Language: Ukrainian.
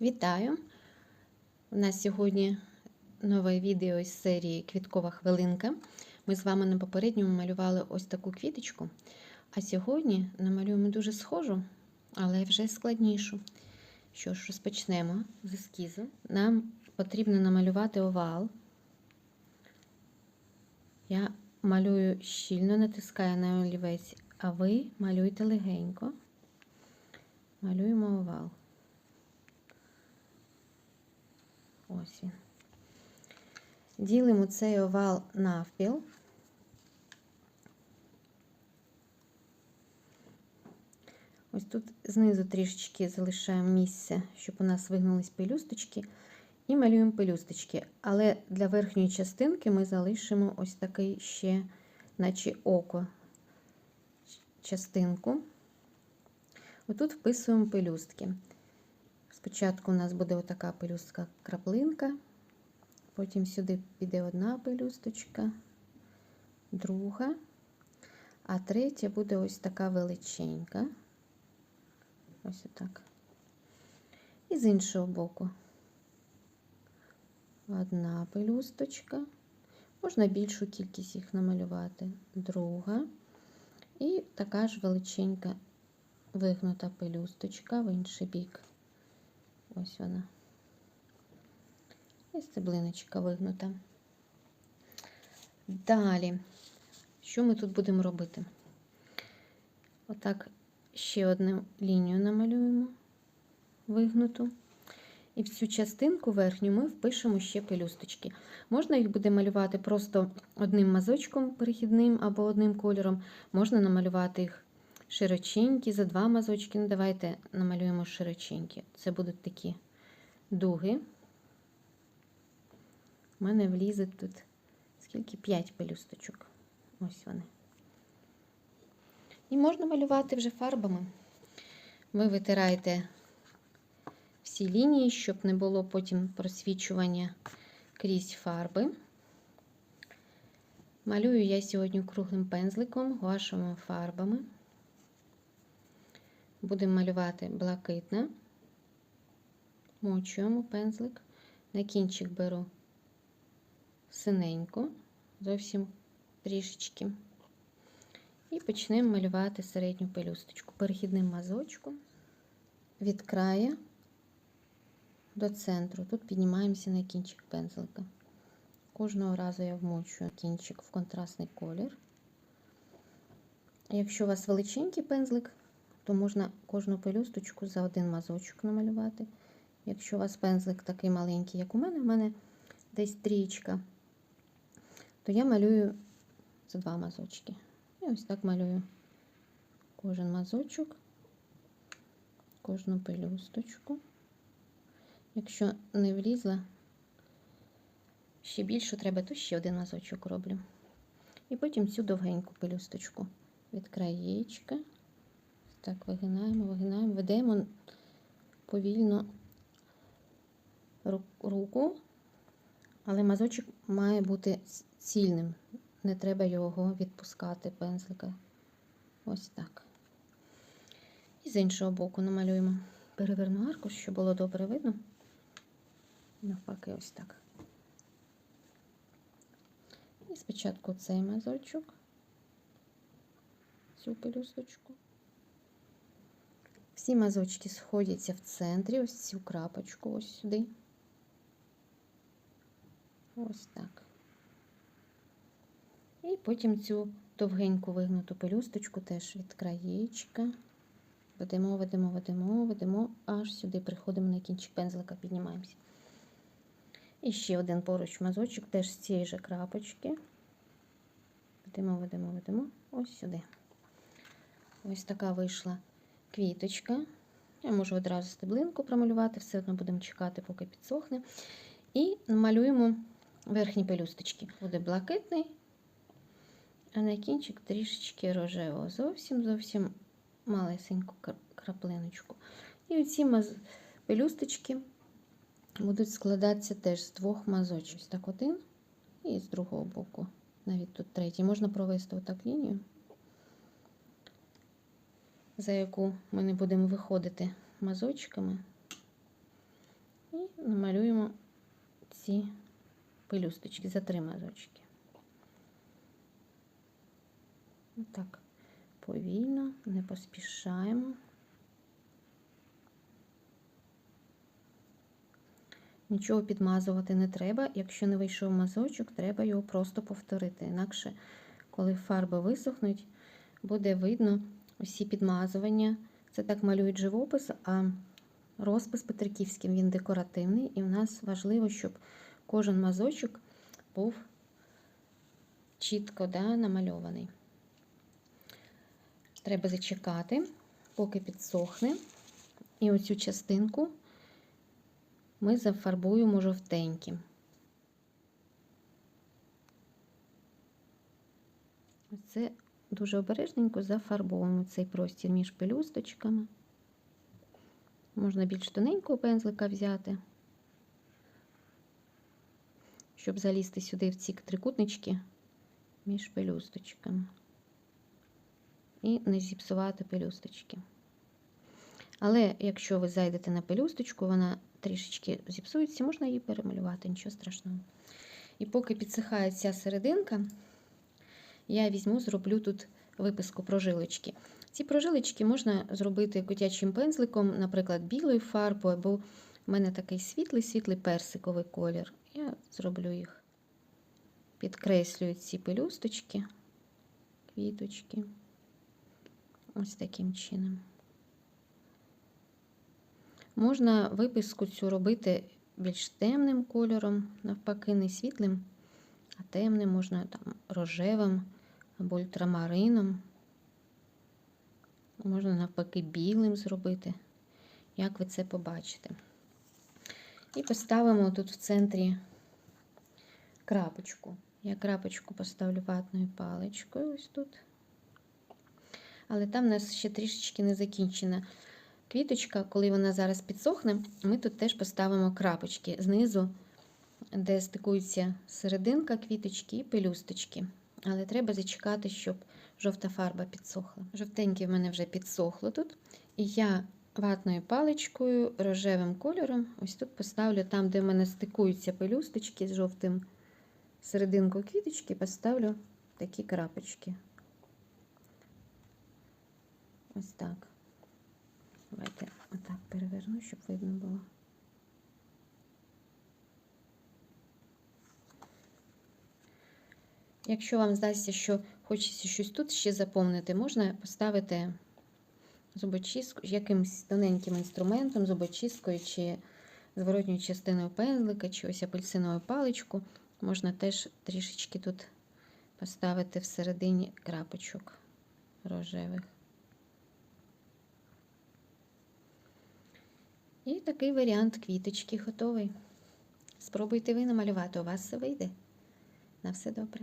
Вітаю! У нас сьогодні нове відео з серії Квіткова хвилинка. Ми з вами на попередньому малювали ось таку квіточку, а сьогодні намалюємо дуже схожу, але вже складнішу. Що ж, розпочнемо з ескізу. Нам потрібно намалювати овал. Я малюю щільно, натискаю на олівець, а ви малюйте легенько. Малюємо овал. Ось він. Ділимо цей овал навпіл. Ось тут знизу трішечки залишаємо місце, щоб у нас вигнулись пелюсточки, і малюємо пелюсточки. Але для верхньої частинки ми залишимо ось такий ще, наче око, частинку. Отут вписуємо пелюстки. Спочатку у нас буде отака пелюстка краплинка, потім сюди піде одна пелюсточка, друга, а третя буде ось така величенька. Ось отак. І з іншого боку. Одна пелюсточка. Можна більшу кількість їх намалювати. Друга. І така ж величенька вигнута пелюсточка в інший бік. Ось вона. І стеблиночка вигнута. Далі, що ми тут будемо робити? Отак ще одну лінію намалюємо вигнуту. І в цю частинку верхню ми впишемо ще пелюсточки. Можна їх буде малювати просто одним мазочком перехідним або одним кольором. Можна намалювати їх широченькі, за два мазочки. Ну, давайте намалюємо широченькі. Це будуть такі дуги. У мене влізе тут скільки? 5 пелюсточок. Ось вони. І можна малювати вже фарбами. Ви витираєте всі лінії, щоб не було потім просвічування крізь фарби. Малюю я сьогодні круглим пензликом, гуашевими фарбами. Будемо малювати блакитне, мочуємо пензлик, на кінчик беру синеньку, зовсім трішечки. І почнемо малювати середню пелюсточку перехідним мазочком від краю до центру. Тут піднімаємося на кінчик пензлика. Кожного разу я вмочую кінчик в контрастний колір. Якщо у вас величенький пензлик, то можна кожну пелюсточку за один мазочок намалювати. Якщо у вас пензлик такий маленький, як у мене, в мене десь трієчка, то я малюю за два мазочки. І ось так малюю кожен мазочок, кожну пелюсточку. Якщо не влізла, ще більше треба, то ще один мазочок роблю. І потім цю довгеньку пелюсточку від краєчка. Так, вигинаємо, вигинаємо, ведемо повільно руку, але мазочок має бути цільним. Не треба його відпускати пензлика. Ось так. І з іншого боку намалюємо переверну аркуш, щоб було добре видно. Навпаки, ось так. І спочатку цей мазочок, цю пелюсточку. Всі мазочки сходяться в центрі, ось цю крапочку, ось сюди. Ось так. І потім цю довгеньку вигнуту пелюсточку теж від краєчка. Ведемо, ведемо, ведемо, ведемо, аж сюди приходимо на кінчик пензлика, піднімаємося. І ще один поруч мазочок, теж з цієї ж крапочки. Ведемо, ведемо, ведемо, ось сюди. Ось така вийшла квіточка. Я можу одразу стеблинку промалювати, все одно будемо чекати, поки підсохне. І малюємо верхні пелюсточки. Буде блакитний, а на кінчик трішечки рожевого. Зовсім зовсім малесеньку краплиночку. І оці пелюсточки будуть складатися теж з двох мазочків. Ось так один і з другого боку. Навіть тут третій. Можна провести отак лінію. За яку ми не будемо виходити мазочками. і намалюємо ці пелюсточки за три мазочки. Отак, повільно, не поспішаємо. Нічого підмазувати не треба. Якщо не вийшов мазочок, треба його просто повторити. Інакше, коли фарби висохнуть, буде видно усі підмазування. Це так малюють живопис, а розпис Петриківським він декоративний, і в нас важливо, щоб кожен мазочок був чітко да, намальований. Треба зачекати, поки підсохне. І оцю частинку ми зафарбуємо жовтеньким. Це дуже обережненько зафарбовуємо цей простір між пелюсточками. Можна більш тоненького пензлика взяти, щоб залізти сюди в ці трикутнички між пелюсточками. І не зіпсувати пелюсточки. Але якщо ви зайдете на пелюсточку, вона трішечки зіпсується, можна її перемалювати, нічого страшного. І поки підсихає ця серединка, я візьму, зроблю тут виписку прожилочки. Ці прожилочки можна зробити котячим пензликом, наприклад, білою фарбою, або в мене такий світлий, світлий персиковий колір. Я зроблю їх, підкреслюю ці пелюсточки, квіточки. Ось таким чином. Можна виписку цю робити більш темним кольором, навпаки, не світлим, а темним, можна там рожевим або ультрамарином. Можна навпаки білим зробити, як ви це побачите. І поставимо тут в центрі крапочку. Я крапочку поставлю ватною паличкою ось тут. Але там у нас ще трішечки не закінчена квіточка, коли вона зараз підсохне, ми тут теж поставимо крапочки знизу, де стикується серединка квіточки і пелюсточки. Але треба зачекати, щоб жовта фарба підсохла. Жовтеньке в мене вже підсохло тут. І я ватною паличкою, рожевим кольором, ось тут поставлю там, де в мене стикуються пелюсточки з жовтим серединкою квіточки, поставлю такі крапочки. Ось так. Давайте отак переверну, щоб видно було. Якщо вам здасться, що хочеться щось тут ще заповнити, можна поставити зубочистку якимось тоненьким інструментом, зубочисткою чи зворотньою частиною пензлика, чи ось апельсинову паличку. Можна теж трішечки тут поставити всередині крапочок рожевих. І такий варіант квіточки готовий. Спробуйте ви намалювати, у вас все вийде. На все добре.